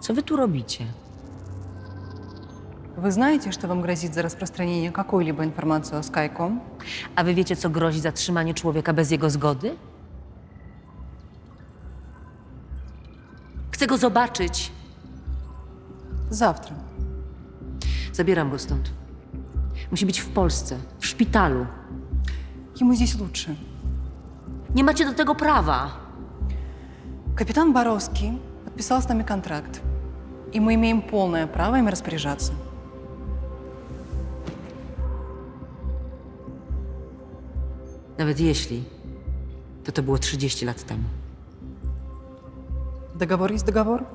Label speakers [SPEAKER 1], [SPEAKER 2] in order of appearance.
[SPEAKER 1] Co wy tu robicie?
[SPEAKER 2] Вы знаете, что вам грозит за распространение какой-либо информации о Skycom?
[SPEAKER 1] A wy wiecie, co grozi zatrzymanie człowieka bez jego zgody? Chcę go zobaczyć.
[SPEAKER 2] Завтра.
[SPEAKER 1] Zabieram go stąd. Musi być w Polsce, w szpitalu.
[SPEAKER 2] Ему здесь лучше.
[SPEAKER 1] Nie macie do tego prawa.
[SPEAKER 2] Капитан Боровский подписал с нами контракт, и мы имеем полное право им распоряжаться.
[SPEAKER 1] Nawet jeśli, to to było 30 lat temu.
[SPEAKER 2] Договор есть договор.